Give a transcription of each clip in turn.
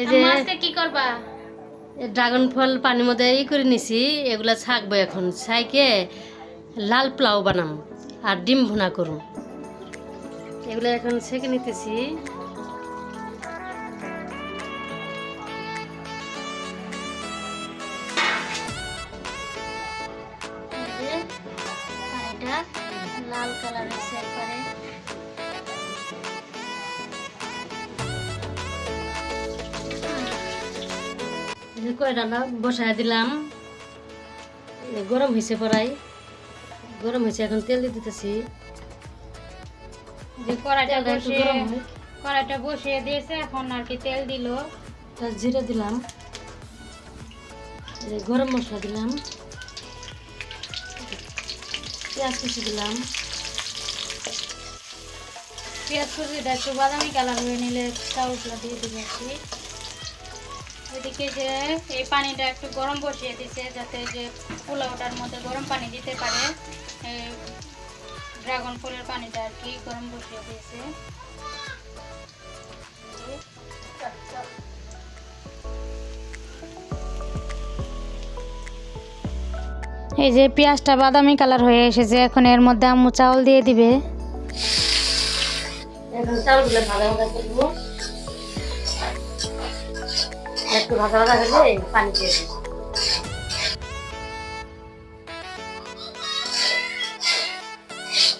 এই যে কি করবা? ড্রাগন ফল পানির মধ্যে ই করে নিছি এগুলা ছাকবো এখন। ছাইকে লাল পোলাও বানাম আর ডিম ভুনা করুম। এগুলো এখন ছেঁকে নিতেছি। লাল কালারের সেট করে। বসায় দিলাম। গরম হয়েছে পড়াই। গরম হয়েছে এখন তেল দিয়ে দিতেছি। যে কড়াইটা তেলটা একটু বসিয়ে গরম হোক। কড়াইটা বসিয়ে দিয়েছে এখন আর কি তেল দিল। তা জিরে দিলাম। গরম মশলা দিলাম। পেঁয়াজ কুচি দিলাম। পেঁয়াজ কুচিটা একটু বাদামি কালার হয়ে নিলে চাউলটা দিয়ে কি। এদিকে যে এই পানিটা একটু গরম বসিয়ে দিছে, যাতে যে পোলাওটার মধ্যে গরম পানি দিতে পারে। ড্রাগন ফলের পানিটা আর কি গরম বসিয়ে দিয়েছে। এই যে পেঁয়াজটা বাদামি কালার হয়ে এসেছে, এখন এর মধ্যে আম্মু চাউল দিয়ে দিবে। এখন চাউলগুলো ভালো করব একটু ভাজা ভাজা হলে পানি দিয়ে দেবো।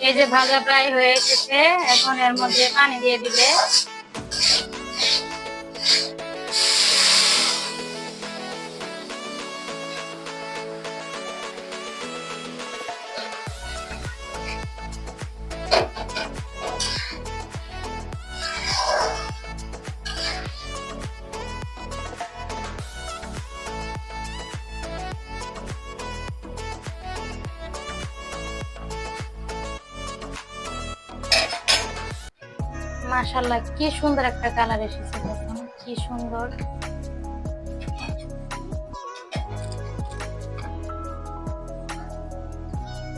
এই যে ভাজা প্রায় হয়ে এসেছে, এখন এর মধ্যে পানি দিয়ে দিবে মাশাল্লাহ কি সুন্দর একটা কালার এসেছে কি সুন্দর।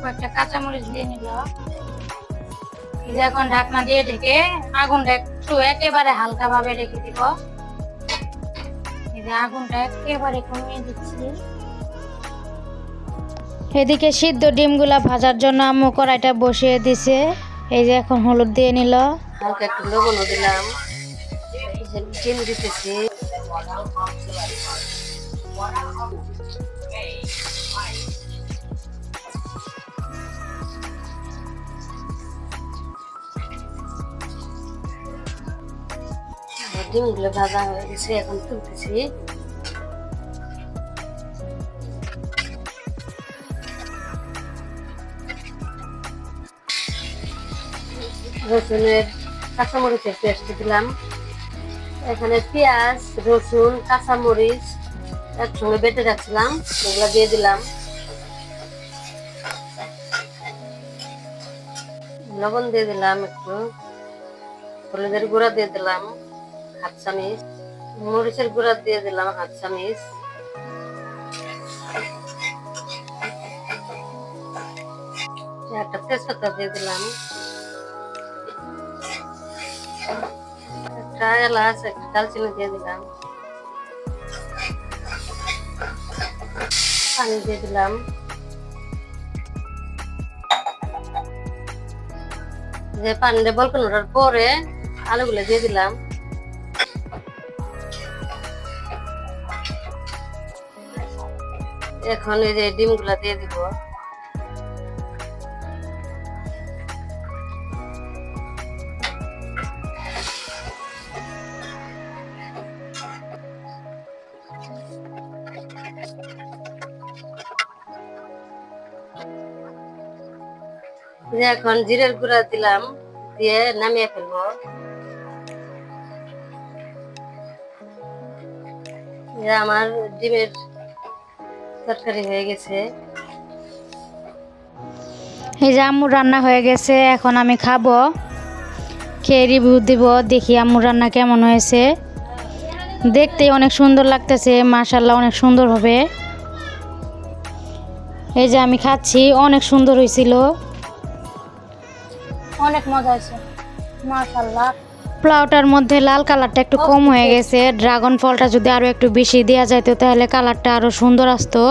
কয়েকটা কাঁচামরিচ দিয়ে নিল। এখন ঢাকনা দিয়ে ঢেকে আগুনটা একটু একেবারে হালকা ভাবে রেখে দিব। আগুনটা একেবারে কমিয়ে দিচ্ছি। এদিকে সিদ্ধ ডিমগুলা ভাজার জন্য আম্মু কড়াইটা বসিয়ে দিছে। এই যে এখন হলুদ দিয়ে নিল। ডিম দিতেছি। ডিমগুলো ভাজা হয়ে গেছে এখন তুলতেছি। রসুনের কাঁচামরিচের পেস্ট দিলাম। এখানে পেঁয়াজ, রসুন, কাঁচামরিচ একসঙ্গে বেটে রাখছিলাম এগুলো দিয়ে দিলাম। লবণ দিয়ে দিলাম একটু, হলুদের গুঁড়া দিয়ে দিলাম হাত চামিচ, মরিচের গুঁড়া দিয়ে দিলাম হাত চামিচ। একটা তেজপাতা দিয়ে দিলাম। একটা দিয়ে দিলাম পানি দিয়ে দিলাম যে পানিটা বলকন ওঠার পরে দিয়ে দিলাম এখন এই যে ডিমগুলা দিয়ে দিব এখন জিরের গুঁড়া দিলাম, দিয়ে নামিয়ে ফেলব। আমার ডিমের তরকারি হয়ে গেছে। এই যে আম্মুর রান্না হয়ে গেছে, এখন আমি খাব। খেয়ে রিভিউ দিব, দেখি আম্মুর রান্না কেমন হয়েছে। দেখতে অনেক সুন্দর লাগতেছে মাশাল্লাহ অনেক সুন্দর হবে। এই যে আমি খাচ্ছি, অনেক সুন্দর হয়েছিল। অনেক মজা হয়েছে মাশাল্লাহ পোলাওটার মধ্যে লাল কালারটা একটু কম হয়ে গেছে। ড্রাগন ফলটা যদি আরও একটু বেশি দেওয়া যেত তাহলে কালারটা আরও সুন্দর আসতো।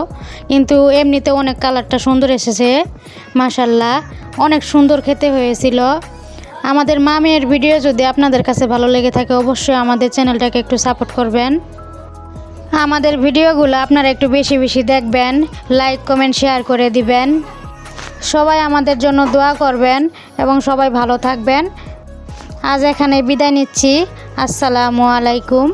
কিন্তু এমনিতে অনেক কালারটা সুন্দর এসেছে। মাসাল্লাহ অনেক সুন্দর খেতে হয়েছিল। আমাদের মামের ভিডিও যদি আপনাদের কাছে ভালো লেগে থাকে অবশ্যই আমাদের চ্যানেলটাকে একটু সাপোর্ট করবেন। আমাদের ভিডিওগুলো আপনারা একটু বেশি বেশি দেখবেন। লাইক কমেন্ট শেয়ার করে দিবেন। সবাই আমাদের জন্য দোয়া করবেন এবং সবাই ভালো থাকবেন। আজ এখানে বিদায় নিচ্ছি। আসসালামু আলাইকুম।